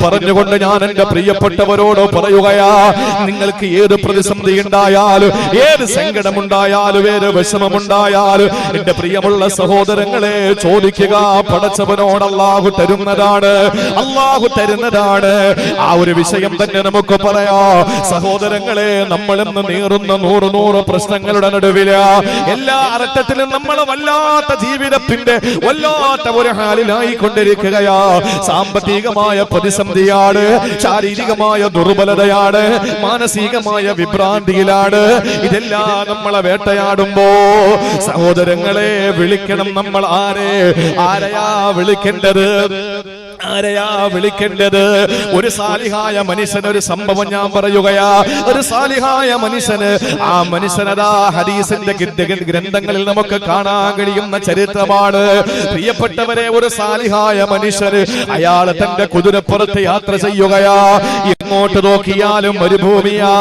പറഞ്ഞുകൊണ്ട് ഞാൻ എന്റെ പ്രിയപ്പെട്ടവരോട് പറയുകയാ നിങ്ങൾക്ക് ഏത് പ്രതിസന്ധി ഉണ്ടായാലും ഏത് സങ്കടമുണ്ടായാലും ഏത് വിഷമമുണ്ടായാലും എന്റെ പ്രിയമുള്ള സഹോദരങ്ങളെ ചോദിക്കുക പടച്ചവനോട് അള്ളാഹു തരുന്നതാണ് അള്ളാഹു തരുന്നതാണ്. ആ ഒരു വിഷയം തന്നെ നമുക്ക് പറയാ. സഹോദരങ്ങളെ നമ്മൾ ഇന്ന് നീറുന്ന നൂറ് നൂറ് പ്രശ്നങ്ങളുടെ നടുവില എല്ലാ അർത്ഥത്തിലും നമ്മൾ വല്ലാത്ത ജീവിതത്തിന്റെ വല്ലാത്ത ഒരു ഹാലിലായി കൊണ്ടിരിക്കുകയാ സാമ്പത്തികമായ പ്രതിസന്ധിയാണ് ശാരീരികമായ ദുർബലതയാണ്. മാനസികമായ വിഭ്രാന്തിയിലാണ്. ഇതെല്ലാം നമ്മളെ വേട്ടയാടുമ്പോ സഹോദരങ്ങളെ വിളിക്കണം നമ്മൾ ആരെ? ആരെയാ വിളിക്കേണ്ടത്? ആരെയാ വിളിക്കേണ്ടത്? ഒരു സാലിഹായ മനുഷ്യൻ ഒരു സംഭവം ഞാൻ പറയുകയാ. ഒരു സാലിഹായ മനുഷ്യന് ആ മനുഷ്യനതാ ഹദീസിന്റെ ഗ്രന്ഥങ്ങളിൽ നമുക്ക് കാണാൻ കഴിയുന്ന ചരിത്രമാണ്. പ്രിയപ്പെട്ടവരെ ഒരു സാലിഹായ മനുഷ്യന് അയാൾ തന്റെ കുതിരപ്പുറത്ത് യാത്ര ചെയ്യുകയാ. എങ്ങോട്ട് നോക്കിയാലും മരുഭൂമിയാ.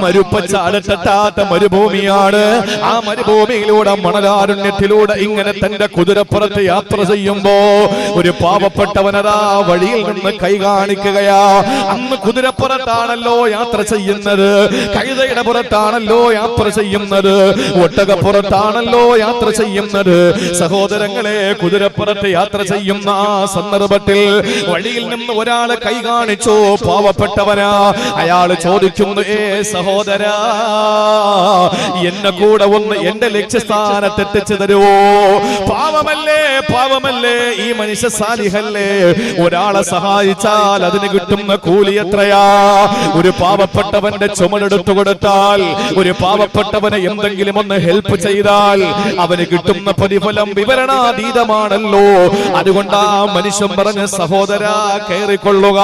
മരുപ്പച്ച അലട്ടത്താത്ത മരുഭൂമിയാണ്. ആ മരുഭൂമിയിലൂടെ മണലാരുണ്യത്തിലൂടെ ഇങ്ങനെ തന്റെ കുതിരപ്പുറത്ത് യാത്ര ചെയ്യുമ്പോ ഒരു പാവപ്പെട്ടവനതാ വഴിയിൽ നിന്ന് കൈ കാണിക്കുകയാ. അന്ന് കുതിരപ്പുറത്താണല്ലോ യാത്ര ചെയ്യുന്നത്. കഴുതയുടെ പുറത്താണല്ലോ യാത്ര ചെയ്യുന്നത്. ഒട്ടകപ്പുറത്താണല്ലോ യാത്ര ചെയ്യുന്നത്. സഹോദരങ്ങളെ കുതിരപ്പുറത്ത് യാത്ര ചെയ്യുന്ന ആ സന്ദർഭത്തിൽ വഴിയിൽ നിന്ന് ഒരാൾ കൈ കാണിച്ചു പാവപ്പെട്ടവനാ. അയാൾ ചോദിക്കുന്നു ഏ സഹോദര എന്നെ കൂടെ ഒന്ന് എന്റെ ലക്ഷ്യസ്ഥാനത്ത് എത്തിച്ചു തരുവോ? പാവമല്ലേ പാവമല്ലേ ഈ മനുഷ്യ സാലിഹല്ലേ ഒരാളെ സഹായിച്ചാൽ അതിന് കിട്ടുന്ന കൂലി എത്രയാ? ഒരു പാവപ്പെട്ടവന്റെ ചുമടെടുത്തു കൊടുത്താൽ ഒരു പാവപ്പെട്ടവനെ എന്തെങ്കിലും ഒന്ന് ഹെൽപ്പ് ചെയ്താൽ അവന് കിട്ടുന്ന പ്രതിഫലം വിവരണാതീതമാണല്ലോ. അതുകൊണ്ട് മനുഷ്യൻ പറഞ്ഞ സഹോദര കയറിക്കൊള്ളുക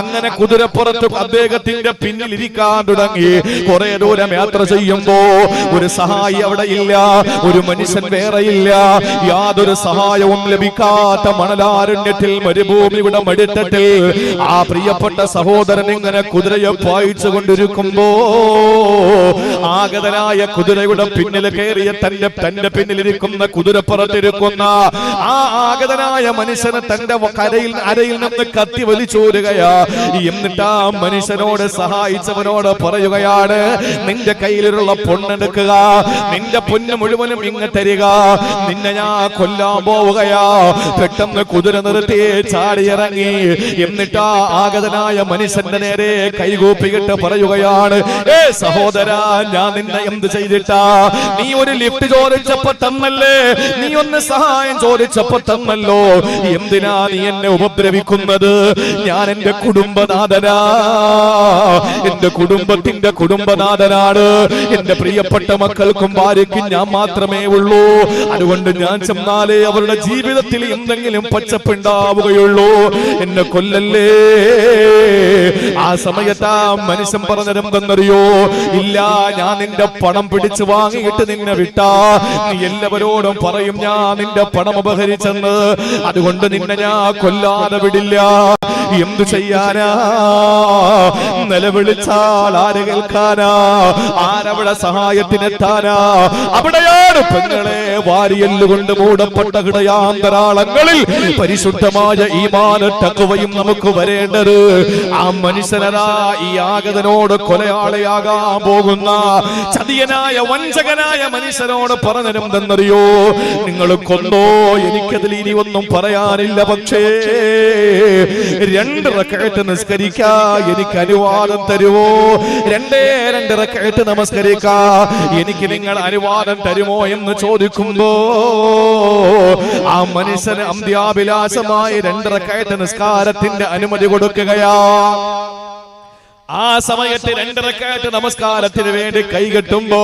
അങ്ങനെ കുതിരപ്പുറത്ത് അദ്ദേഹത്തിന്റെ പിന്നിൽ ഇരിക്കാൻ തുടങ്ങി. കുറെ ദൂരം യാത്ര ചെയ്യുമ്പോ ഒരു സഹായി അവിടെ ഇല്ല ഒരു മനുഷ്യൻ വേറെ ഇല്ല. യാതൊരു സഹായവും ലഭിക്കാത്ത മണലാരണ്യത്തിൽ മരുഭൂമിയുടെ മടിത്തട്ടിൽ ആ പ്രിയപ്പെട്ട സഹോദരൻ ഇങ്ങനെ കുതിരയെ പായിച്ചു കൊണ്ടിരിക്കുമ്പോ ആഗതനായ കുതിരയുടെ പിന്നിൽ കയറിയ തന്റെ തന്റെ പിന്നിലിരിക്കുന്ന കുതിരപ്പുറത്തിരിക്കുന്ന ആ ആഗതനായ മനുഷ്യനെ തന്റെ കരയിൽ അരയിൽ നിന്ന് കത്തി വലിച്ചോരുകയാ. എന്നിട്ട് ആ മനുഷ്യനോട് സഹായിച്ചവനോട് പറയുകയാണ് നിന്റെ കയ്യിലുള്ള പൊണ്ണെടുക്കുക. നിന്റെ പൊന്ന് മുഴുവനും ഇങ്ങ് തരിക. നിന്നെ ഞാൻ കൊല്ലാൻ പോവുകയാ. പെട്ടെന്ന് കുതിര നിർത്തി ചാടിയിറങ്ങി. എന്നിട്ട് ആ ആഗതനായ മനുഷ്യന്റെ നേരെ കൈകൂപ്പിയിട്ട് പറയുകയാണ് ഏ സഹോദര ഞാൻ നിന്നെ എന്ത് ചെയ്തിട്ടാ? നീ ഒരു ലിഫ്റ്റ് ചോദിച്ചപ്പോ തന്നല്ലേ? നീ ഒന്ന് സഹായം ചോദിച്ചപ്പോ തന്നല്ലോ. എന്തിനാ നീ എന്നെ ഉപദ്രവിക്കുന്നത്? ഞാൻ എന്റെ കുടുംബനാഥനാ. എന്റെ കുടുംബത്തിന്റെ കുടുംബനാഥനാണ്. എന്റെ പ്രിയപ്പെട്ട മക്കൾക്കും ഭാര്യയ്ക്കും ഞാൻ മാത്രമേ ഉള്ളൂ. അതുകൊണ്ട് ഞാൻ ചെന്നാലേ അവരുടെ ജീവിതത്തിൽ എന്തെങ്കിലും പച്ചപ്പുണ്ടാവുകയുള്ളൂ. എന്നെ കൊല്ലല്ലേ? ആ സമയത്ത് ആ മനുഷ്യൻ പറഞ്ഞതെന്തെന്നറിയോ ഇല്ല ഞാൻ നിന്റെ പണം പിടിച്ചു വാങ്ങിയിട്ട് നിന്നെ വിട്ടാ. നീ എല്ലാവരോടും പറയും ഞാൻ നിന്റെ പണം അപഹരിച്ചെന്ന്. അതുകൊണ്ട് നിന്നെ ഞാൻ കൊല്ലാതെ വിടില്ല. എന്തു ചെയ്യാനാ? നിലവിളിച്ചാൽ ആര് കേൾക്കാനാ? ആരവിടെ സഹായത്തിനെത്താനാ? അവിടെയാണ് പെങ്ങളെ വാരിയല്ലുകൊണ്ട് മൂടപ്പെട്ട ഹൃദയാന്തരാളങ്ങളിൽ പരിശുദ്ധമായ ഈമാന തക്കുവയും നമുക്ക് വരേണ്ടത് ആ മനുഷ്യനതാ ഈ ആഗതനോട് കൊലയാളിയാകാൻ പോകുന്ന ചതിയനായ വഞ്ചകനായ മനുഷ്യനോട് പറഞ്ഞിരുന്നെന്നറിയോ നിങ്ങൾ കൊന്നോ? എനിക്കതിൽ ഇനി ഒന്നും പറയാനില്ല പക്ഷേ രണ്ട് റക്കയറ്റ് നിസ്കരിക്കാ എനിക്ക് അനുവാദം തരുമോ രണ്ടേ രണ്ട് റക്കയറ്റ് നമസ്കരിക്കാ എനിക്ക് നിങ്ങൾ അനുവാദം തരുമോ എന്ന് ചോദിക്കുമ്പോ ആ മനുഷ്യന് അന്ത്യാഭിലാഷമായി രണ്ട് റക്കയറ്റ് നിസ്കാരത്തിന്റെ അനുമതി കൊടുക്കുകയാ. ആ സമയത്ത് രണ്ടരക്കാറ്റ് നമസ്കാരത്തിന് വേണ്ടി കൈകെട്ടുമ്പോ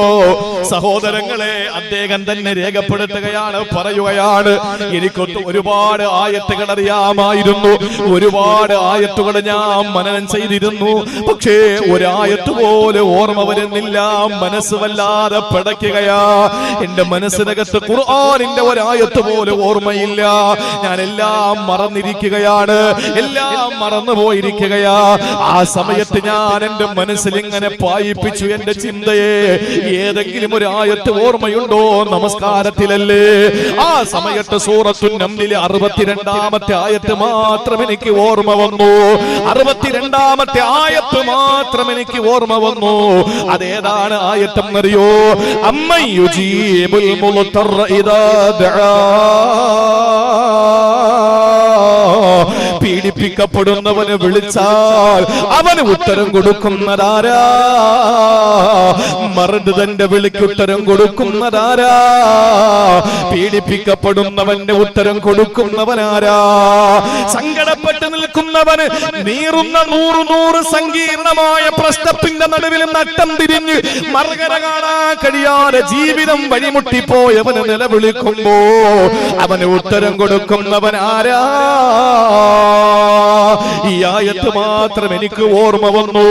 സഹോദരങ്ങളെ അദ്ദേഹം തന്നെ രേഖപ്പെടുത്തുകയാണ് പറയുകയാണ്. എനിക്കൊത്ത് ഒരുപാട് ആയത്തുകൾ അറിയാമായിരുന്നു. ഒരുപാട് ആയത്തുകൾ ഞാൻ മനനം ചെയ്തിരുന്നു. പക്ഷേ ഒരായത്ത് പോലെ ഓർമ്മ വരുന്നില്ല. മനസ്സ് വല്ലാതെ പിടയ്ക്കുകയാ. എന്റെ മനസ്സിനകത്ത് ഖുർആാനിന്റെ ഒരായത്ത് പോലെ ഓർമ്മയില്ല. ഞാൻ എല്ലാം മറന്നിരിക്കുകയാണ്. എല്ലാം മറന്നു പോയിരിക്കുകയാ ആ സമയത്ത് ഞാൻ എന്റെ മനസ്സിൽ ഇങ്ങനെ പായിപ്പിച്ചു എന്റെ ചിന്തയെ. ഏതെങ്കിലും ഒരു ആയത്ത് ഓർമ്മയുണ്ടോ? നമസ്കാരത്തിലല്ലേ. ആ സമയത്ത് സൂറത്തു നമ്മിലെ അറുപത്തിരണ്ടാമത്തെ ആയത്ത് മാത്രം എനിക്ക് ഓർമ്മ വന്നു. അറുപത്തിരണ്ടാമത്തെ ആയത്ത് മാത്രം എനിക്ക് ഓർമ്മ വന്നു. അതേതാണ് ആയത്തെന്നറിയോ? അമ്മയുജീബുൽ മുളുത്തറ ഇദാ ദആ പീഡിപ്പിക്കപ്പെടുന്നവന് വിളിച്ചാൽ അവന് ഉത്തരം കൊടുക്കുന്നതാരാ? മറുത് തന്റെ വിളിക്ക് ഉത്തരം കൊടുക്കുന്നതാരാ? പീഡിപ്പിക്കപ്പെടുന്നവന്റെ ഉത്തരം കൊടുക്കുന്നവനാരാ? സങ്കടപ്പെട്ട് നിൽക്കുന്നവന് നീറുന്ന നൂറ് നൂറ് സങ്കീർണമായ പ്രശ്നത്തിന്റെ നടുവിൽ നട്ടം തിരിഞ്ഞ് മറുകര കാണാൻ കഴിയാതെ ജീവിതം വഴിമുട്ടിപ്പോയവന് നിലവിളിക്കുമ്പോ അവന് ഉത്തരം കൊടുക്കുന്നവൻ ആരാ ഈ ആയത്ത് മാത്രം എനിക്ക് ഓർമ്മ വന്നു.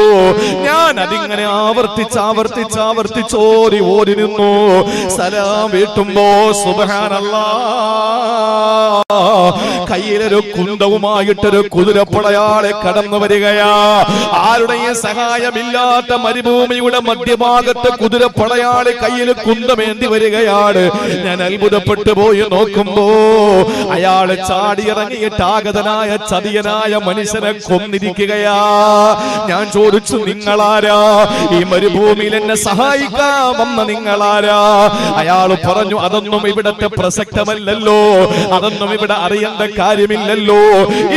ഞാൻ അതിങ്ങനെ ആവർത്തിച്ച് ആവർത്തിച്ച് ആവർത്തിച്ച് ഓരി ഓരി നിന്നു. സലാം വീട്ടുമ്പോ സുബഹാനല്ലാ കയ്യിലൊരു കുന്തവുമായിട്ടൊരു കുതിരപ്പടയാളെ കടന്നു വരികയാ. ആരുടെയും സഹായമില്ലാത്ത മരുഭൂമിയുടെ മധ്യഭാഗത്ത് കുതിരപ്പടയാളെ കയ്യിൽ കുന്തമേന്തി വരികയാണ്. ഞാൻ അത്ഭുതപ്പെട്ടു പോയി നോക്കുമ്പോ അയാൾ ചാടിയിറങ്ങിയിട്ട് ആഗതനായ ചതിയനായ മനുഷ്യനെ കൊന്നിരിക്കുകയാ. ഞാൻ ചോദിച്ചു നിങ്ങളാരാ? ഈ മരുഭൂമിയിൽ എന്നെ സഹായിക്കാൻ വന്ന നിങ്ങളാരാ? അയാൾ പറഞ്ഞു അതൊന്നും ഇവിടത്തെ പ്രസക്തമല്ലല്ലോ. അതൊന്നും ഇവിടെ അറിയേണ്ട കാര്യമില്ലല്ലോ.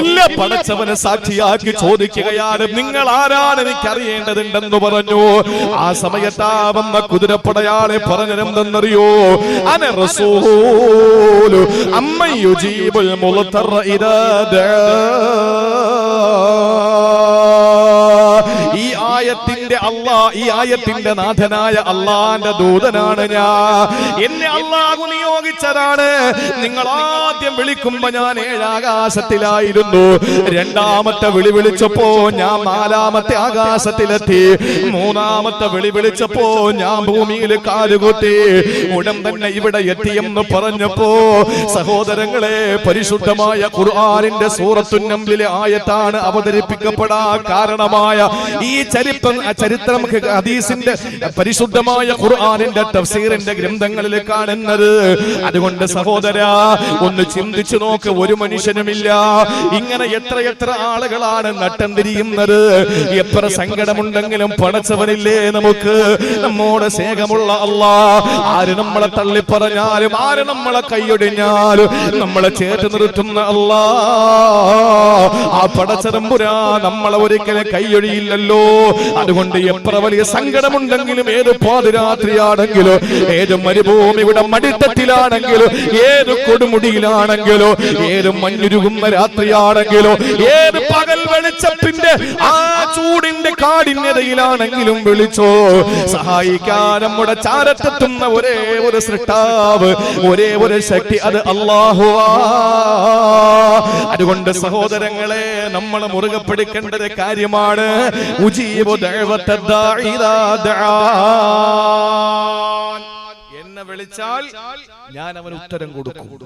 ഇല്ല പടച്ചവനെ സാക്ഷിയാക്കി ചോദിക്കുകയാണ്. നിങ്ങൾ ആരാണ് എനിക്ക് അറിയേണ്ടതുണ്ടെന്ന് പറഞ്ഞു. ആ സമയത്താ വന്ന കുതിരപ്പടയാളെ പറഞ്ഞിരുന്നെന്നറിയോ അന റസൂലു. അമ്മ യുജീബുൽ മുളത്തറ ഇദാ ആയത്തിന്റെ അള്ളാ ഈ ആയത്തിന്റെ നാഥനായ അള്ളാന്റെ ദൂതനാണ് ഞാൻ. എന്നെ അള്ളാഹു നിയോഗിച്ചതാണ്. നിങ്ങൾ ആദ്യം വിളിക്കുമ്പോ ഞാൻ ഏഴാകാശത്തിലായിരുന്നു. രണ്ടാമത്തെ വിളി വിളിച്ചപ്പോ ഞാൻ നാലാമത്തെ ആകാശത്തിലെത്തി. മൂന്നാമത്തെ വിളി വിളിച്ചപ്പോ ഞാൻ ഭൂമിയിൽ കാലുകുത്തി. ഉടൻ തന്നെ ഇവിടെ എത്തിയെന്ന് പറഞ്ഞപ്പോ സഹോദരങ്ങളെ പരിശുദ്ധമായ ഖുർആനിന്റെ സൂറത്തുന്നമ്പിലെ ആയത്താണ് അവതരിപ്പിക്കപ്പെടാൻ കാരണമായ ഈ ചരിത്രം ആ ചരിത്രം ഹദീസിന്റെ പരിശുദ്ധമായ ഖുർആനിന്റെ തഫ്സീറിന്റെ ഗ്രന്ഥങ്ങളിൽ കാണുന്നത് അതുകൊണ്ട് സഹോദര ഒന്ന് ചിന്തിച്ചു നോക്ക് ഒരു മനുഷ്യനുമില്ല. ഇങ്ങനെ എത്ര എത്ര ആളുകളാണ് നട്ടം തിരിയുന്നത് എത്ര സങ്കടമുണ്ടെങ്കിലും പടച്ചവനില്ലേ നമുക്ക്? നമ്മോട് സ്നേഹമുള്ള അള്ളാ ആര് നമ്മളെ തള്ളിപ്പറഞ്ഞാലും ആര് നമ്മളെ കൈയൊടിഞ്ഞാലും നമ്മളെ ചേർത്ത് നിർത്തുന്ന അള്ളാ. ആ പടച്ചതമ്പുരാ നമ്മളെ ഒരിക്കലും കൈയൊഴിയില്ലല്ലോ. അതുകൊണ്ട് എത്ര വലിയ സങ്കടമുണ്ടെങ്കിലും ഏത് പാതിരാത്രിയാണെങ്കിലും ഏത് മരുഭൂമിയുടെ മടിത്തത്തിലാണെങ്കിലും ഏത് കൊടുമുടിയിലാണെങ്കിലോ ഏത് മഞ്ഞുരുകുന്ന രാത്രിയാണെങ്കിലോ ഏത് പകൽ വെളിച്ചത്തിന്റെ ആ ചൂടിന്റെ കാഠിന്യതയിലാണെങ്കിലും വിളിച്ചോ സഹായിക്കാൻ നമ്മുടെ ചാരത്തെത്തുന്ന ഒരേ ഒരു സൃഷ്ടാവ് ഒരേ ഒരു ശക്തി അത് അള്ളാഹുവാ അതുകൊണ്ട് സഹോദരങ്ങളെ നമ്മൾ മുറുകെ കാര്യമാണ് ഉജീബു ദആൻ. എന്നെ വിളിച്ചാൽ ഞാൻ അവന് ഉത്തരം കൊടുക്കും.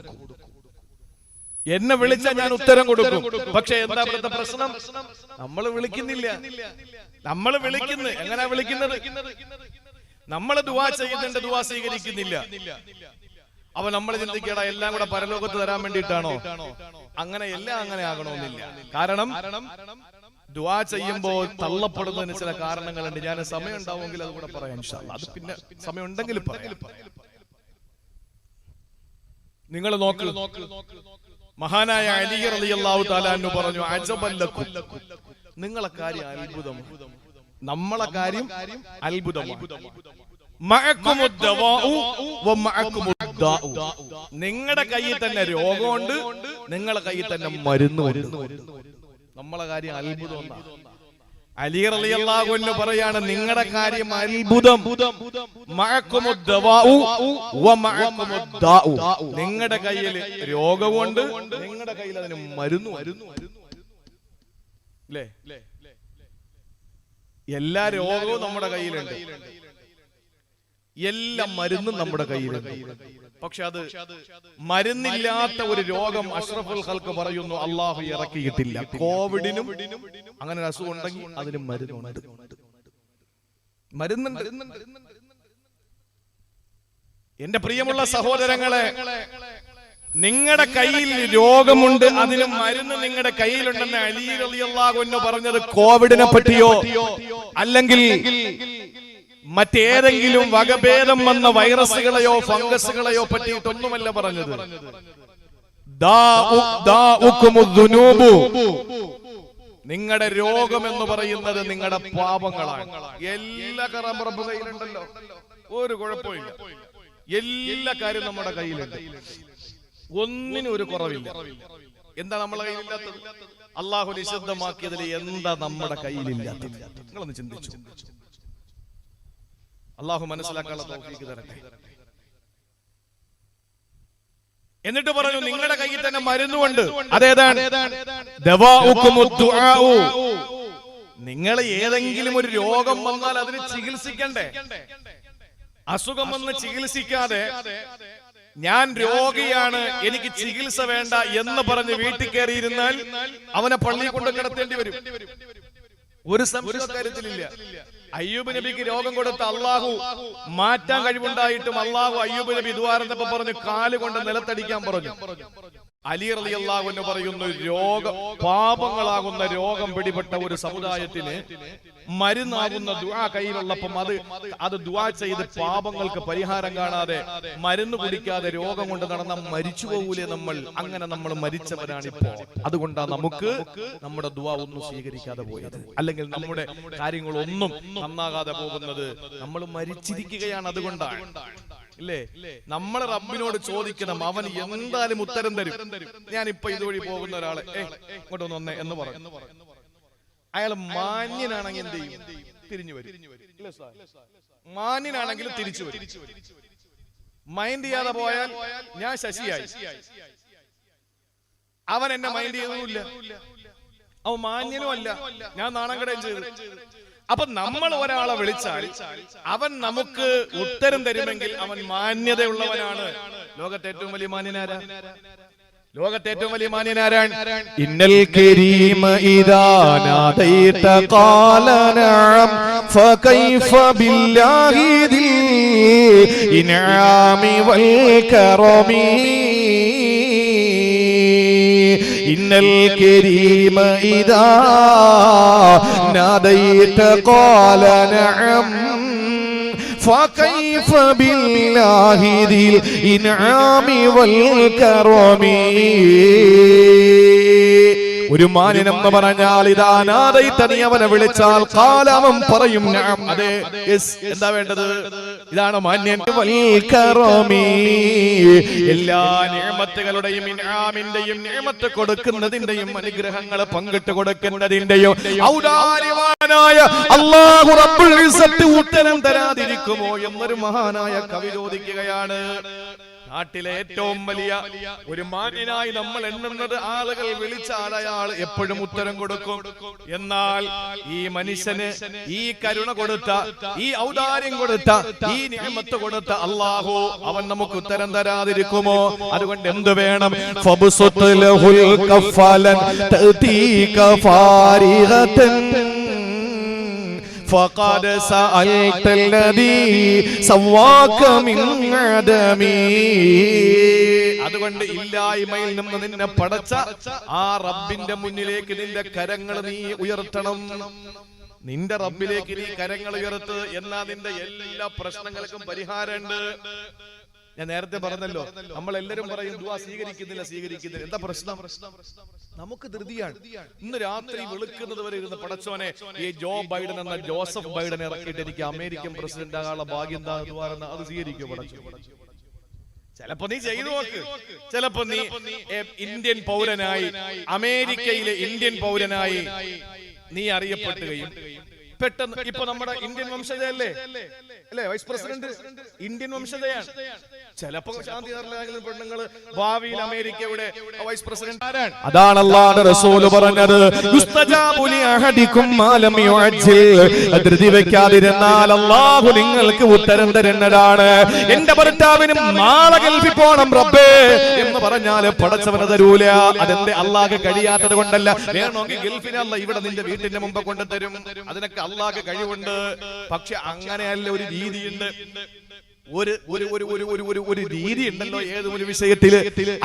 എന്നെ വിളിച്ചാൽ ഞാൻ ഉത്തരം കൊടുക്കും. പക്ഷെ എന്താ ഇവിടുത്തെ പ്രശ്നം? നമ്മൾ വിളിക്കുന്നില്ല. നമ്മൾ വിളിക്കുന്നു. എങ്ങനെ വിളിക്കുന്നത്? നമ്മൾ ദുവാ ചെയ്യുന്നുണ്ട് ദുവാ സ്വീകരിക്കുന്നില്ല. അവ നമ്മൾ ചിന്തിക്കട എല്ലാം കൂടെ പരലോകത്ത് തരാൻ വേണ്ടിയിട്ടാണോ? അങ്ങനെ എല്ലാം അങ്ങനെ ആകണമെന്നില്ല. കാരണം ദുവാ ചെയ്യുമ്പോൾ തള്ളപ്പെടുന്നതിന് ചില കാരണങ്ങളുണ്ട്. ഞാൻ സമയം ഉണ്ടാവുമെങ്കിൽ അത് കൂടെ പറയാം. അത് പിന്നെ സമയം ഉണ്ടെങ്കിൽ നിങ്ങൾ നോക്ക്. മഹാനായ അലി റളിയല്ലാഹു താലു പറഞ്ഞു അജബല്ലക്കും നിങ്ങളെ കാര്യം അത്ഭുതം നമ്മളെ കാര്യം അത്ഭുതമാണ്. വമഅക്കുമുദ്ദാഉ. നിങ്ങളുടെ കയ്യിൽ തന്നെ രോഗമുണ്ട് നിങ്ങളെ കയ്യിൽ തന്നെ മരുന്നുണ്ട് നമ്മളെ കാര്യം അത്ഭുതം. അലി റളിയല്ലാഹു അൻഹു പറയാണ് നിങ്ങളുടെ കാര്യം അത്ഭുതം. നിങ്ങളുടെ കയ്യിൽ രോഗമുണ്ട് നിങ്ങളുടെ കയ്യിൽ അതിന് മരുന്നു അല്ലേ എല്ലാ രോഗവും നമ്മുടെ കയ്യിലുണ്ട്. എല്ലാ മരുന്നും നമ്മുടെ കയ്യിലുണ്ട്. പക്ഷെ അത് മരുന്നില്ലാത്ത ഒരു രോഗം അഷ്റഫുൽ ഹൽക്ക് പറയുന്നു അള്ളാഹു ഇറക്കിയിട്ടില്ല. കോവിഡിനും അങ്ങനെ ഒരു അസുഖം ഉണ്ടെങ്കിൽ അതിന് മരുന്നുണ്ട്. മരുന്നുണ്ട്. എന്റെ പ്രിയമുള്ള സഹോദരങ്ങളെ നിങ്ങളുടെ കയ്യിൽ രോഗമുണ്ട് അതിന് മരുന്ന് നിങ്ങളുടെ കയ്യിലുണ്ടെന്ന് അലി അലിയല്ലാഹു എന്ന് പറഞ്ഞത് കോവിഡിനെ പറ്റിയോ? അല്ലെങ്കിൽ മറ്റേതെങ്കിലും വകഭേദം വന്ന വൈറസുകളെയോ ഫംഗസുകളെയോ പറ്റിയിട്ടൊന്നുമല്ല പറഞ്ഞത്. നിങ്ങളുടെ രോഗം എന്ന് പറയുന്നത് നിങ്ങളുടെ പാപങ്ങളാണ്. എല്ലാ കറമ്പറപ്പ് കയ്യിലുണ്ടല്ലോ. ഒരു കുഴപ്പമില്ല. എല്ലാ കാര്യവും നമ്മുടെ കയ്യിലുണ്ട്. ഒന്നിനും ഒരു കുറവില്ല. എന്താ നമ്മളെ കയ്യിലില്ലാത്തത്? അള്ളാഹു നിഷിദ്ധമാക്കിയതിൽ എന്താ നമ്മുടെ കയ്യിലില്ലാത്തത്? നിങ്ങളൊന്ന് ചിന്തിച്ചു. അള്ളാഹു മനസ്സിലാക്കാനുള്ള തൗഫീഖ് തരട്ടെ. എന്നിട്ട് പറഞ്ഞു നിങ്ങളുടെ കയ്യിൽ തന്നെ മരുന്നുണ്ട് അതേതാണ്. നിങ്ങൾ ഏതെങ്കിലും ഒരു രോഗം വന്നാൽ അതിന് ചികിത്സിക്കണ്ടേ? അസുഖം വന്ന് ചികിത്സിക്കാതെ ഞാൻ രോഗിയാണ് എനിക്ക് ചികിത്സ വേണ്ട എന്ന് പറഞ്ഞ് വീട്ടിൽ കയറിയിരുന്നാൽ അവനെ പള്ളിയിൽ കൊണ്ട് കിടത്തേണ്ടി വരും. ഒരു സംശയ കാര്യത്തിലില്ല. അയ്യൂബ് നബിക്ക് രോഗം കൊടുത്ത അള്ളാഹു മാറ്റാൻ കഴിവുണ്ടായിട്ടും അള്ളാഹു അയ്യൂബ് നബി ദ്വാരത്തപ്പം പറഞ്ഞു കാൽ കൊണ്ട് നിലത്തടിക്കാൻ പറഞ്ഞു. അലി റലി അള്ളാഹു പറയുന്ന പറയുന്നു രോഗ പാപങ്ങളാകുന്ന രോഗം പിടിപെട്ട ഒരു സമുദായത്തിന് മരുന്നാകുന്ന ദുആ കയ്യിലുള്ളപ്പം അത് അത് ദുആ ചെയ്ത് പാപങ്ങൾക്ക് പരിഹാരം കാണാതെ മരുന്ന് കുടിക്കാതെ രോഗം കൊണ്ട് നടന്ന മരിച്ചു പോകൂലേ നമ്മൾ. അങ്ങനെ നമ്മൾ മരിച്ചവരാണിപ്പോ അതുകൊണ്ടാണ് നമുക്ക് നമ്മുടെ ദുആ ഒന്നും സ്വീകരിക്കാതെ പോയത്. അല്ലെങ്കിൽ നമ്മുടെ കാര്യങ്ങളൊന്നും നന്നാകാതെ പോകുന്നത് നമ്മൾ മരിച്ചിരിക്കുകയാണ് അതുകൊണ്ടാണ്. ഇല്ലേ? നമ്മൾ റബ്ബിനോട് ചോദിക്കണം. അവൻ എന്തായാലും ഉത്തരം തരും. ഞാൻ ഇപ്പൊ ഇതുവഴി പോകുന്ന ഒരാളെ. ഏ ഇങ്ങോട്ട് ഒന്ന് വന്നേ എന്ന് പറഞ്ഞു അയാൾ മാന്യനാണെങ്കിൽ എന്ത് ചെയ്യും? തിരിഞ്ഞു വരും. മാന്യനാണെങ്കിൽ തിരിച്ചു വരും. മൈൻഡ് ചെയ്യാതെ പോയാൽ ഞാൻ ശശിയായി. അവൻ എന്നെ മൈൻഡ് ചെയ്തതുമില്ല അവൻ മാന്യനും അല്ല ഞാൻ നാണം കടയും ചെയ്തു. അപ്പൊ നമ്മൾ ഒരാളെ വിളിച്ചാൽ അവൻ നമുക്ക് ഉത്തരം തരുമെങ്കിൽ അവൻ മാന്യതയുള്ളവനാണ്. ലോകത്തെ ഏറ്റവും വലിയ മാന്യനാരാ? ലോകത്തെ ഏറ്റവും വലിയ മാന്യനാരായൺ ഇന്നൽ കരീമ ഇദാനാദൈത ഖാല നഅം ഫകൈഫ ബില്ലാഹി ദിൽ ഇനാമി വൽ കറമീ. إن الكريم إذا ناديت قال نعم فكيف بالله ذي الإنعام والكرم ഒരു മാന്യൻ എന്ന് പറഞ്ഞാൽ ഇതാ നാദൈത്ത നീ അവനെ വിളിച്ചാൽ കാലവൻ പറയും ഞാൻ അതെ യെസ് എന്താ വേണ്ടത് ഇതാണ് മാന്യൻ എല്ലാ നിയമത്തുകളുടെയും ഇനാമിന്റെയും നിയമത്ത് കൊടുക്കുന്നതിന്റെയും അനുഗ്രഹങ്ങൾ പങ്കിട്ട് കൊടുക്കുന്നതിന്റെയും ഔദാര്യവാനായ അള്ളാഹു റബ്ബുൽ ഇസ്സത്ത് ഉത്തരം തരാതിരിക്കുമോ എന്നൊരു മഹാനായ കവി ചോദിക്കുകയാണ്. നാട്ടിലെ ഏറ്റവും വലിയ ഒരു മാന്യനായി നമ്മൾ എണ്ണുന്നത് ആളുകൾ വിളിച്ചാൽ അയാൾ എപ്പോഴും ഉത്തരം കൊടുക്കും. എന്നാൽ ഈ മനുഷ്യന് ഈ കരുണ കൊടുത്ത ഈ ഔദാര്യം കൊടുത്ത ഈ നിയമത്ത് കൊടുത്ത അള്ളാഹു അവൻ നമുക്ക് ഉത്തരം തരാതിരിക്കുമോ? അതുകൊണ്ട് എന്ത് വേണം? കഫാലൻ فقد سألت الذي سواك من عدم അതുകൊണ്ട് ഇല്ലായ്മയിൽ നിന്ന് നിന്നെ പടച്ച ആ റബ്ബിന്റെ മുന്നിലേക്ക് നിന്റെ കരങ്ങൾ നീ ഉയർത്തണം നിന്റെ റബ്ബിലേക്ക് നീ കരങ്ങൾ ഉയർത്ത് എന്നാ നിന്റെ എല്ലാ പ്രശ്നങ്ങൾക്കും പരിഹാരമുണ്ട് ഞാൻ നേരത്തെ പറഞ്ഞല്ലോ നമ്മൾ എല്ലാരും പറയും സ്വീകരിക്കുന്നില്ല സ്വീകരിക്കുന്നില്ല എന്താ പ്രശ്നം? നമുക്ക് ധൃതിയാണ്. ഇന്ന് രാത്രി വിളിക്കുന്നത് വരെ ഇരുന്ന് പടച്ചോനെ ഈ ജോ ബൈഡൻ എന്ന ജോസഫ് ബൈഡൻ ഇറക്കിയിട്ട് എനിക്ക് അമേരിക്കൻ പ്രസിഡന്റ് ആകാനുള്ള ഭാഗ്യം എന്താ എന്ന് അത് സ്വീകരിക്കും പടച്ചോ ചിലപ്പോ നീ ചെയ്തു നോക്ക്. ചിലപ്പോ നീ ഇന്ത്യൻ പൗരനായി അമേരിക്കയിലെ ഇന്ത്യൻ പൗരനായി നീ അറിയപ്പെടുകയും പെട്ടെന്ന് ഇപ്പൊ നമ്മുടെ ഇന്ത്യൻ വംശജയല്ലേ? അല്ലേ വൈസ് പ്രസിഡന്റ് ഇന്ത്യൻ വംശജയാണ്. ചിലപ്പോ ശാന്തി പെണ്ണുങ്ങൾ പെണ്ണുങ്ങൾ ഭാവിയിൽ അമേരിക്കയുടെ വൈസ് പ്രസിഡന്റ് ആരാണ്? അതാണ് അല്ലാതെ റസൂൽ പറഞ്ഞത് യുസ്തജാബു അഹദികും മാലം യുഅജ്ജിൽ. ധൃതി വെക്കാതിരുന്നാൽ അള്ളാഹു നിങ്ങൾക്ക് ഉത്തരം തരുന്നതാണ്. എന്റെ ഭർത്താവിന് നാളെ കൽപ്പി പോണം റബ്ബേ എന്ന് പറഞ്ഞാൽ പടച്ചവന് തരൂല. അതെന്റെ അള്ളാഹ് കഴിയാത്തത് കൊണ്ടല്ല. വേണമെങ്കിൽ ഗൾഫിനല്ല ഇവിടെ നിന്റെ വീട്ടിന്റെ മുമ്പ് കൊണ്ടുതരും. അതിനൊക്കെ അള്ളാഹ് കഴിവുണ്ട്. പക്ഷെ അങ്ങനെയല്ല ഒരു രീതിയുണ്ട്. ഒരു ഒരു ഒരു ഒരു ഒരു ഒരു ഒരു രീതി ഉണ്ടല്ലോ ഏതൊരു വിഷയത്തിൽ?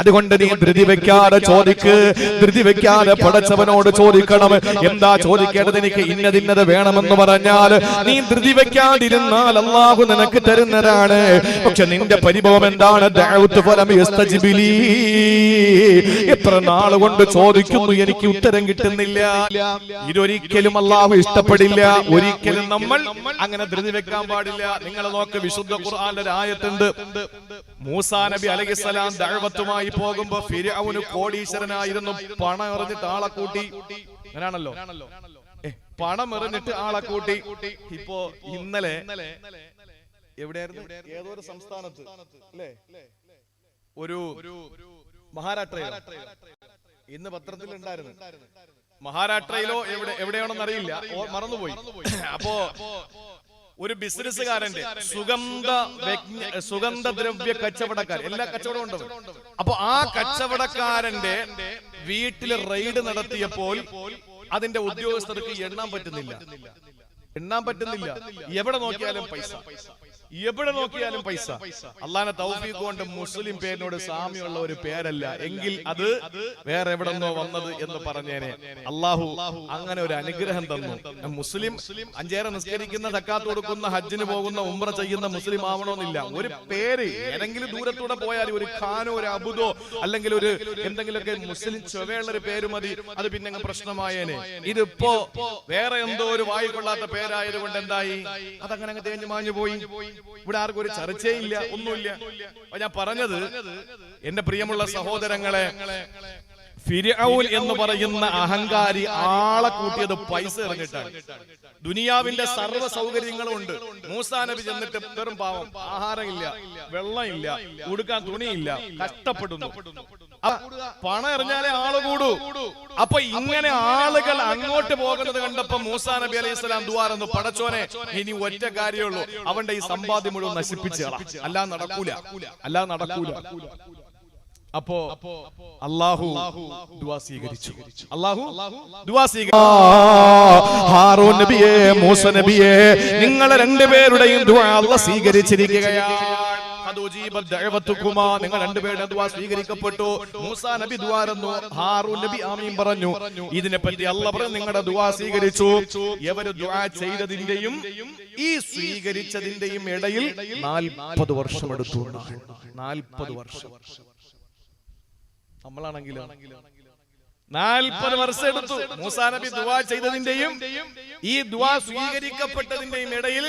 അതുകൊണ്ട് നീ ധൃതി വെക്കാതെ ചോദിക്ക്. ധൃതി വെക്കാതെ പടച്ചവനോട് ചോദിക്കണം. എന്താ ചോദിക്കേണ്ടത് എനിക്ക് ഇന്നതിന്നത് വേണമെന്ന് പറഞ്ഞാൽ നീ ധൃതി വെക്കാതിരുന്നാൽ അള്ളാഹു നിനക്ക് തരുന്നതാണ്. പക്ഷെ നിന്റെ പരിഭവം എന്താണ്. എത്ര നാൾ കൊണ്ട് ചോദിക്കുന്നു? എനിക്ക് ഉത്തരം കിട്ടുന്നില്ല. ഇതൊരിക്കലും അള്ളാഹു ഇഷ്ടപ്പെടില്ല. ഒരിക്കലും നമ്മൾ അങ്ങനെ ധൃതി വെക്കാൻ പാടില്ല. നിങ്ങളെ നോക്ക് വിശുദ്ധ ഖുർആന്റെ ആയത്തുണ്ട് മൂസാ നബി അലൈഹിസ്സലാം ദഅവത്തുമായി പോകുമ്പോ ഫിർഔന് കോടീശ്വരനായിരുന്നു. പണം എറിഞ്ഞിട്ട് ആളെ കൂട്ടി. അങ്ങനാണല്ലോ പണം എറിഞ്ഞിട്ട് ആളെ കൂട്ടി. ഇപ്പോ ഇന്നലെ എവിടെയായിരുന്നു? ഏതോ ഒരു സംസ്ഥാനത്ത്? അല്ലേ? ഒരു മഹാരാഷ്ട്രയിൽ ഇന്ന് പത്രത്തിൽ ഉണ്ടായിരുന്നു മഹാരാഷ്ട്രയിലോ എവിടെ എവിടെയാണെന്ന് അറിയില്ല മറന്നുപോയി. അപ്പോ ഒരു ബിസിനസ്സുകാരന്റെ സുഗന്ധ സുഗന്ധദ്രവ്യ കച്ചവടക്കാർ. എല്ലാ കച്ചവടവും ഉണ്ടോ. അപ്പൊ ആ കച്ചവടക്കാരന്റെ വീട്ടിൽ റെയ്ഡ് നടത്തിയപ്പോൾ അതിന്റെ ഉദ്യോഗസ്ഥർക്ക് എണ്ണാൻ പറ്റുന്നില്ല. എണ്ണാൻ പറ്റുന്നില്ല. എവിടെ നോക്കിയാലും പൈസ. എവിടെ നോക്കിയാലും പൈസ. അള്ളാനെ തൗഫീഖ് കൊണ്ട് മുസ്ലിം പേരിനോട് സാമ്യമുള്ള ഒരു പേരല്ല. എങ്കിൽ അത് വേറെ എവിടെന്നോ വന്നത് എന്ന് പറഞ്ഞേനെ. അള്ളാഹു അങ്ങനെ ഒരു അനുഗ്രഹം തന്നു. മുസ്ലിം അഞ്ചേറെ നിസ്കരിക്കുന്ന തക്കാത്ത് കൊടുക്കുന്ന ഹജ്ജിന് പോകുന്ന ഉമ്ര ചെയ്യുന്ന മുസ്ലിം ആവണമെന്നില്ല. ഒരു പേര് ഏതെങ്കിലും ദൂരത്തൂടെ പോയാൽ ഒരു ഖാനോ ഒരു അബുദോ അല്ലെങ്കിൽ ഒരു എന്തെങ്കിലുമൊക്കെ മുസ്ലിം ചൊവയുള്ള ഒരു പേര് മതി. അത് പിന്നെ പ്രശ്നമായേനെ. ഇതിപ്പോ വേറെ എന്തോ ഒരു വായി കൊള്ളാത്ത പേരായത് കൊണ്ട് എന്തായി അതങ്ങനെ അങ്ങ് തേഞ്ഞു മാഞ്ഞു പോയി ഇവിടെ ആർക്കും ഒരു ചർച്ചയില്ല ഒന്നുമില്ല. ഞാൻ പറഞ്ഞത് എന്റെ പ്രിയമുള്ള സഹോദരങ്ങളെ ഫിരൌൻ എന്ന് പറയുന്ന അഹങ്കാരി ആളെ കൂട്ടിയത് പൈസ എറിഞ്ഞിട്ടാണ് ദുനിയാവിന്റെ സർവ സൗകര്യങ്ങളും ഉണ്ട് മൂസാ നബി ചെന്നിട്ട് വെറും പാവം. ആഹാരമില്ല വെള്ളമില്ല ഉടുക്കാൻ തുണിയില്ല കഷ്ടപ്പെടുന്നു. പണം എറിഞ്ഞാലേ ആൾ കൂടൂ. അപ്പൊ ഇങ്ങനെ ആളുകൾ അങ്ങോട്ട് പോകുന്നത് കണ്ടപ്പോ മൂസാ നബി അലൈഹി സ്വലാം ദുവാറന്നു പടച്ചോനെ ഇനി ഒറ്റ കാര്യമുള്ളൂ അവന്റെ ഈ സമ്പാദ്യം മുഴുവൻ നശിപ്പിച്ചു അല്ലാതെ നടക്കൂല. അല്ലാതെ നടക്കൂല. അപ്പോ അള്ളാഹു സ്വീകരിച്ചു. അള്ളാഹു ഹാറൂൻ നബിയെ മൂസ നബിയെ നിങ്ങളെ രണ്ടുപേരുടെയും അല്ലാഹ് സ്വീകരിച്ചിരിക്കുകയാണ്. നിങ്ങൾ രണ്ടുപേരുടെ ദുആ സ്വീകരിക്കപ്പെട്ടു. മൂസ നബി ദുആരന്നു ഹാറൂൻ നബി ആമീൻ പറഞ്ഞു. ഇതിനെ പറ്റി അല്ല പറഞ്ഞു നിങ്ങളുടെ ദുആ സ്വീകരിച്ചു. എവര് ചെയ്തതിന്റെയും ഈ സ്വീകരിച്ചതിന്റെയും ഇടയിൽ നാൽപ്പത് വർഷം എടുത്തു നാൽപ്പത് വർഷം. നമ്മളാണെങ്കിലോ. നാൽപ്പത് വർഷം എടുത്തു മൂസാ നബി ദുവാ ചെയ്തതിന്റെയും ഈ ദുവാ സ്വീകരിക്കപ്പെട്ടതിന്റെയും ഇടയിൽ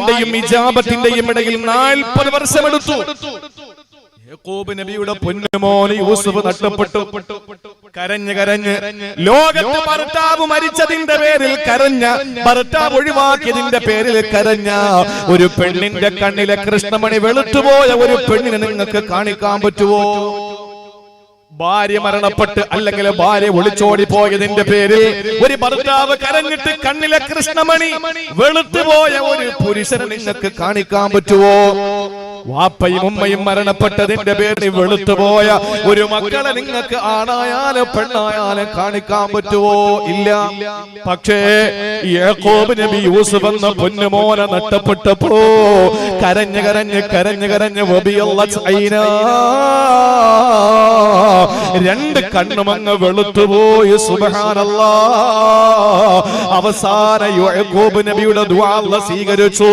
ന്റെയും ഇജാബത്തിന്റെയും ഇടയിൽ നാൽപ്പത് വർഷം എടുത്തു. നബിയുടെ പൊന്നുമോന് യൂസുഫ് നഷ്ടപ്പെട്ടു കരഞ്ഞ് കരഞ്ഞ് ലോകത്ത് ഭർത്താവ് മരിച്ചതിന്റെ പേരിൽ കരഞ്ഞ ഭർത്താവ് ഒഴിവാക്കിയതിന്റെ പേരിൽ കരഞ്ഞ ഒരു പെണ്ണിന്റെ കണ്ണിലെ കൃഷ്ണമണി വെളുത്തുപോയ ഒരു പെണ്ണിനെ നിങ്ങൾക്ക് കാണിക്കാൻ പറ്റുമോ? ഭാര്യ മരണപ്പെട്ട് അല്ലെങ്കിൽ ഭാര്യ ഒളിച്ചോടി പോയതിന്റെ പേരിൽ ഒരു ഭർത്താവ് കരഞ്ഞിട്ട് കണ്ണിലെ കൃഷ്ണമണി വെളുത്തുപോയ ഒരു പുരുഷനെ നിങ്ങൾക്ക് കാണിക്കാൻ പറ്റുമോ വാപ്പയും ഉമ്മയും മരണപ്പെട്ടതിന്റെ പേരിൽ വെളുത്തുപോയ ഒരു മക്കളെ നിങ്ങൾക്ക് ആണായാലും പെണ്ണായാലും കാണിക്കാൻ പറ്റുമോ ഇല്ല. പക്ഷേ യാക്കോബ് നബി യൂസുഫ് എന്ന പൊന്നുമോനെ നഷ്ടപ്പെട്ടപ്പോ കരഞ്ഞ് കരഞ്ഞ് കരഞ്ഞ് കരഞ്ഞ് വബിയുള്ള ചൈന രണ്ട് കണ്ണുമങ്ങ് വെളുത്തുപോയി സുബഹാനല്ലാ. അവസാന യോബ് നബിയുടെ സ്വീകരിച്ചു.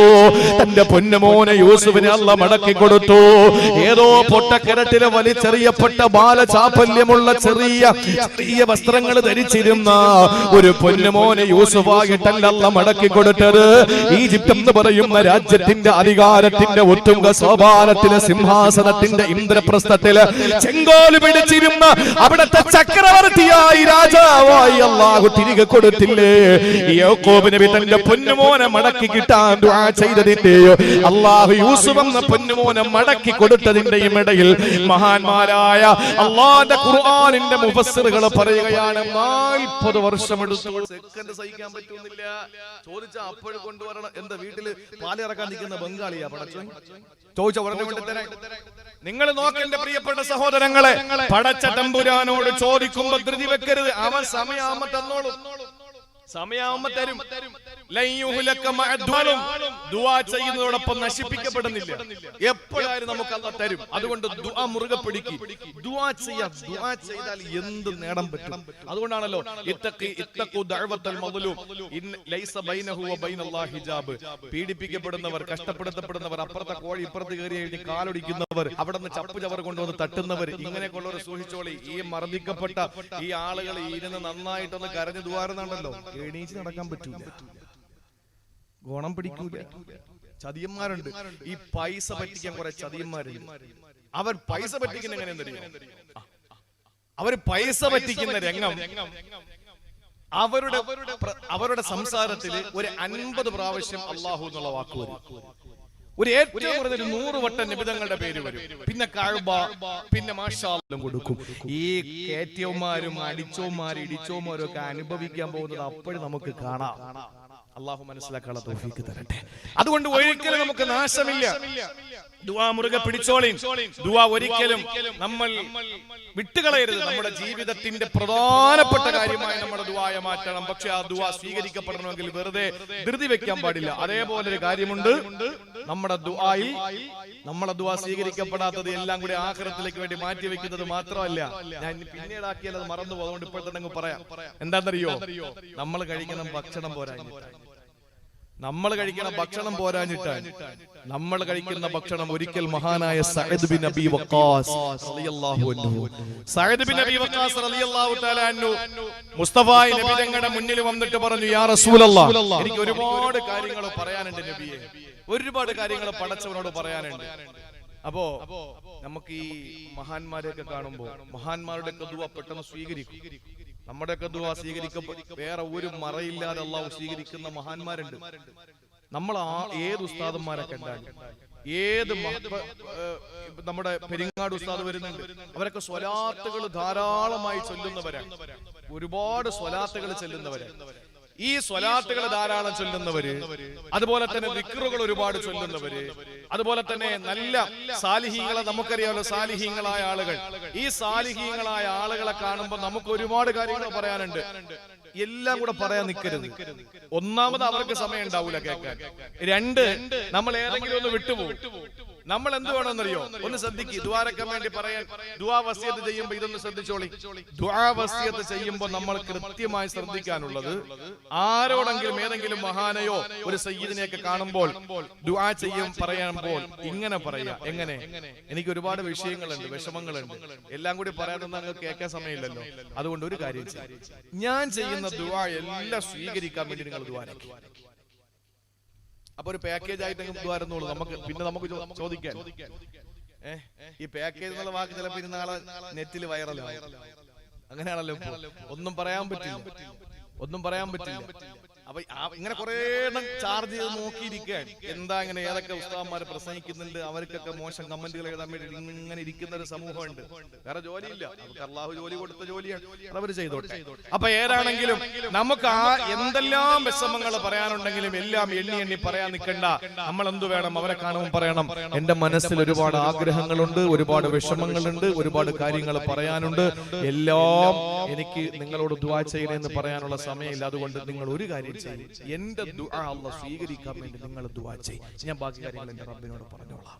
തന്റെ പൊന്നുമോനെ യൂസുഫിനെ അല്ല മടക്കി കൊടുത്തു. ഏതോ പൊട്ടക്കിരട്ടിലെ വലിച്ചെറിയപ്പെട്ട ബാലചാപല്യമുള്ള ചെറിയ ചെറിയ വസ്ത്രങ്ങൾ ധരിച്ചിരുന്ന ഒരു പൊന്നുമോനെ യൂസുഫായിട്ടല്ല മടക്കി കൊടുത്തത്. ഈജിപ്ത് എന്ന് പറയുന്ന രാജ്യത്തിന്റെ അധികാരത്തിന്റെ ഒത്തുങ്ക സോപാനത്തിലെ സിംഹാസനത്തിന്റെ ഇന്ദ്രപ്രസ്ഥത്തിൽ ചെങ്കോൽ പിടിച്ചിരുന്ന അവിടുത്തെ ചക്രവർത്തിയായി രാജാവായി അള്ളാഹു തിരികെ കൊടുത്തില്ലേ? യാക്കോബ് നബി തന്റെ പൊന്നുമോനെ മടക്കി കിട്ടാൻ ദുആ ചെയ്തതിന്റെയോ അള്ളാഹു യൂസുഫ് എന്ന പൊന്നുമോനെ മടക്കി കൊടുത്തതിന്റെയും ഇടയിൽ മഹാന്മാരായ അള്ളാന്റെ ഖുർആനിന്റെ മുഫസ്സിറുകൾ പറയുകയാണ് നാൽപ്പത് വർഷമെടുത്തു. സെക്കൻഡ് സഹിക്കാൻ പറ്റുന്നില്ല. ചോദിച്ചാ അപ്പോഴും കൊണ്ടുവരണം. എന്താ വീട്ടിൽ പാലിറക്കാൻ നിൽക്കുന്ന ബംഗാളിയാ പടച്ചു ചോദിച്ച ഉടനെ കൊണ്ട് തരാൻ നിങ്ങൾ നോക്കേണ്ട പ്രിയപ്പെട്ട സഹോദരങ്ങളെ. പടച്ച തമ്പുരാനോട് ചോദിക്കുമ്പോ ധൃതി വെക്കരുത്. അവൻ സമയാമ തന്നോളും. സമയാവുമ്പോ തരും. ചെയ്യുന്നതോടൊപ്പം നശിപ്പിക്കപ്പെടുന്നില്ല. എപ്പോഴായാലും നമുക്ക് അല്ല തരും. അതുകൊണ്ട് ദുആ മുറുകെ പിടിക്കും. ദുആ ചെയ്യാം ദുആ ചെയ്താൽ എന്ത് നേടാൻ പറ്റും? അതുകൊണ്ടാണല്ലോ ഇത്തഖി ഇത്തഖു ദഅവത്തൽ മദ്ലൂം ഇൻ ലൈസ ബൈനഹു വ ബൈനല്ലാഹി ഹിജാബ് പീഡിപ്പിക്കപ്പെടുന്നവർ കഷ്ടപ്പെടുത്തപ്പെടുന്നവർ അപ്പുറത്തെ കോഴി ഇപ്പുറത്ത് കയറി കഴിഞ്ഞ് കാലൊടിക്കുന്നവർ അവിടെ നിന്ന് ചപ്പ് ചവർ കൊണ്ടുവന്ന് തട്ടുന്നവർ ഇങ്ങനെയൊക്കെയുള്ളവർ സൂക്ഷിച്ചോളി ഈ മർദ്ദിക്കപ്പെട്ട ഈ ആളുകൾ ഇരുന്ന് നന്നായിട്ടൊന്ന് കരഞ്ഞു ദുവാരുന്നുണ്ടല്ലോ എണീച്ച് നടക്കാൻ പറ്റൂല. ഗോണം പിടിക്കൂല. ചതിയന്മാരുണ്ട്. ഈ പൈസ പറ്റിക്കാൻ കുറെ ചതിയന്മാരുണ്ട്. അവർ പൈസ പറ്റിക്കുന്ന എങ്ങനെ അവർ അവർ പൈസ പറ്റിക്കുന്ന രംഗം. അവരുടെ അവരുടെ സംസാരത്തിൽ ഒരു അൻപത് പ്രാവശ്യം അള്ളാഹു എന്നുള്ള വാക്ക് വരും. ഒരു ഏറ്റവും കുറഞ്ഞ നൂറ് വട്ടം നിബിധങ്ങളുടെ പേര് വരും. പിന്നെ കാഴ്ബ പിന്നെ മാഷാലും കൊടുക്കും. ഈ കേറ്റവന്മാരും അടിച്ചോന്മാര് ഇടിച്ചോന്മാരും ഒക്കെ അനുഭവിക്കാൻ പോകുന്നത് അപ്പോഴും നമുക്ക് കാണാം. അള്ളാഹു മനസ്സിലാക്കാനുള്ള തോഫിക്ക് തരട്ടെ. അതുകൊണ്ട് ഒരിക്കലും നമുക്ക് നാശമില്ല. ദുവാ മുറുകെ പിടിച്ചോളിൻ. ദുവാ ഒരിക്കലും നമ്മൾ വിട്ടുകളയരുത്. നമ്മുടെ ജീവിതത്തിന്റെ പ്രധാനപ്പെട്ട കാര്യമായി നമ്മുടെ ദുവായ മാറ്റണം. പക്ഷെ ആ ദുവാ സ്വീകരിക്കപ്പെടണമെങ്കിൽ വെറുതെ ധൃതി വെക്കാൻ പാടില്ല. അതേപോലെ ഒരു കാര്യമുണ്ട്. നമ്മുടെ ദുആയിൽ നമ്മളെ ദുആ സ്വീകരിക്കപ്പെടാത്തത് എല്ലാം കൂടി ആഖിറത്തിലേക്ക് വേണ്ടി മാറ്റി വെക്കുന്നത് മാത്രമല്ല. ഞാൻ പിന്നീട് ആക്കിയാൽ അത് മറന്നു പോകും അതുകൊണ്ട് ഇപ്പോൾ തന്നെ അങ്ങ് പറയാം. എന്താണെന്നറിയോ? നമ്മൾ കഴിക്കുന്ന ഭക്ഷണം പോരാഞ്ഞിട്ടാണ്. നമ്മൾ കഴിക്കുന്ന ഭക്ഷണം പോരാഞ്ഞിട്ട് നമ്മൾ കഴിക്കുന്ന ഭക്ഷണം ഒരിക്കൽ മഹാനായ സഅദ് ബിൻ അബി വക്കാസ് റളിയല്ലാഹു അൻഹു. സഅദ് ബിൻ അബി വക്കാസ് റളിയല്ലാഹു തആല അൻഹു. മുസ്തഫായി നബി തങ്ങളുടെ മുന്നിൽ വന്നിട്ട് പറഞ്ഞു യാ റസൂലല്ലാഹ് എനിക്ക് ഒരുപാട് കാര്യങ്ങൾ പറയാനുണ്ട് നബിയെ. ഒരുപാട് കാര്യങ്ങൾ പടച്ചവനോട് പറയാനുണ്ട്. അപ്പോ നമുക്ക് ഈ മഹാന്മാരെയൊക്കെ കാണുമ്പോ മഹാന്മാരുടെ ദുവ പെട്ടെന്ന് സ്വീകരിക്കും. നമ്മുടെയൊക്കെ ദുവാ സ്വീകരിക്കുമ്പോൾ വേറെ ഒരു മറയില്ലാതെ അള്ളാഹു സ്വീകരിക്കുന്ന മഹാന്മാരുണ്ട്. നമ്മൾ ആ ഏത് ഉസ്താദന്മാരെ കണ്ടാലും ഏത് നമ്മുടെ പെരിങ്ങാട് ഉസ്താദ് വരുന്നുണ്ട്. അവരൊക്കെ സ്വലാത്തുകൾ ധാരാളമായി ചൊല്ലുന്നവരാണ്. ഒരുപാട് സ്വലാത്തുകൾ ചെല്ലുന്നവരാണ്. ഈ സ്വലാത്തുകൾ ധാരാളം ചൊല്ലുന്നവര് അതുപോലെ തന്നെ വിക്റുകൾ ഒരുപാട് ചൊല്ലുന്നവര് അതുപോലെ തന്നെ നല്ല സാലിഹീങ്ങളെ നമുക്കറിയാമല്ലോ സാലിഹീങ്ങളായ ആളുകൾ. ഈ സാലിഹീങ്ങളായ ആളുകളെ കാണുമ്പോൾ നമുക്ക് ഒരുപാട് കാര്യങ്ങൾ പറയാനുണ്ട്. എല്ലാം കൂടെ പറയാൻ നിൽക്കരുത് ഒന്നാമത് അവർക്ക് സമയം ഉണ്ടാവൂല കേൾക്കാൻ. രണ്ട് നമ്മൾ ഏതെങ്കിലും ഒന്ന് വിട്ടുപോകും. നമ്മൾ എന്ത് വേണമെന്നറിയോ? ഒന്ന് ശ്രദ്ധിക്കുക ദ്വാരക്കാൻ വേണ്ടി പറയാൻ ദുവാ വസിയത്ത് ചെയ്യുമ്പോ ഇതൊന്ന് ശ്രദ്ധിച്ചോളി. ദുആ വസിയത്ത് ചെയ്യുമ്പോൾ നമ്മൾ കൃത്യമായി ശ്രദ്ധിക്കാനുള്ളത് ആരോടെങ്കിലും ഏതെങ്കിലും മഹാനയോ ഒരു സയ്യിദിനെയൊക്കെ കാണുമ്പോൾ ദുആ ചെയ്യും പറയുമ്പോൾ ഇങ്ങനെ പറയാ. എങ്ങനെ? എനിക്ക് ഒരുപാട് വിഷയങ്ങളുണ്ട് വിഷമങ്ങളുണ്ട്. എല്ലാം കൂടി പറയാനൊന്നും അങ്ങ് കേൾക്കാൻ സമയമില്ലല്ലോ. അതുകൊണ്ട് ഒരു കാര്യം. ഞാൻ ചെയ്യുന്ന ദുവാ എല്ലാം സ്വീകരിക്കാൻ വേണ്ടി നിങ്ങൾ ദ്വാരക്കും അപ്പൊ ഒരു പാക്കേജ് ആയിട്ട് വരുന്നുള്ളൂ നമുക്ക് പിന്നെ നമുക്ക് ചോദിക്കാം ഈ പാക്കേജ് എന്നുള്ള വാക്ക് ചിലപ്പോ നാളെ നെറ്റിൽ വൈറൽ അങ്ങനെയാണല്ലോ ഒന്നും പറയാൻ പറ്റില്ല. ഒന്നും പറയാൻ പറ്റില്ല. അപ്പൊ ഇങ്ങനെ കുറെ എണ്ണം ചാർജ് ചെയ്ത് നോക്കിയിരിക്കാൻ എന്താ ഇങ്ങനെ ഏതൊക്കെ ഉസ്താവന്മാരെ പ്രസംഗിക്കുന്നുണ്ട്? അവർക്കൊക്കെ മോശം കമന്റുകൾ എഴുതാൻ വേണ്ടി ഇങ്ങനെ ഇരിക്കുന്ന ഒരു സമൂഹമുണ്ട്. വേറെ ജോലിയില്ല. അവർക്ക് അള്ളാഹു ജോലി കൊടുത്ത ജോലിയാണ്. അവർ ചെയ്തോട്ടെ. അപ്പൊ ഏതാണെങ്കിലും നമുക്ക് ആ എന്തെല്ലാം വിഷമങ്ങൾ പറയാനുണ്ടെങ്കിലും എല്ലാം എണ്ണി എണ്ണി പറയാൻ നിൽക്കണ്ട. നമ്മൾ എന്തു വേണം അവരെ കാണുമ്പോൾ പറയണം. എന്റെ മനസ്സിൽ ഒരുപാട് ആഗ്രഹങ്ങളുണ്ട് ഒരുപാട് വിഷമങ്ങളുണ്ട് ഒരുപാട് കാര്യങ്ങൾ പറയാനുണ്ട്. എല്ലാം എനിക്ക് നിങ്ങളോട് ദ്വാ ചെയ്യണമെന്ന് പറയാനുള്ള സമയമില്ല. അതുകൊണ്ട് നിങ്ങൾ ഒരു കാര്യം ചെയ്യും എന്റെ ദുആ അല്ല സ്വീകരിക്കാൻ വേണ്ടി നിങ്ങൾ ദുആ ചെയ്യും. ഞാൻ ബാക്കി കാര്യങ്ങൾ എന്റെ റബ്ബിനോട് പറഞ്ഞോളാം.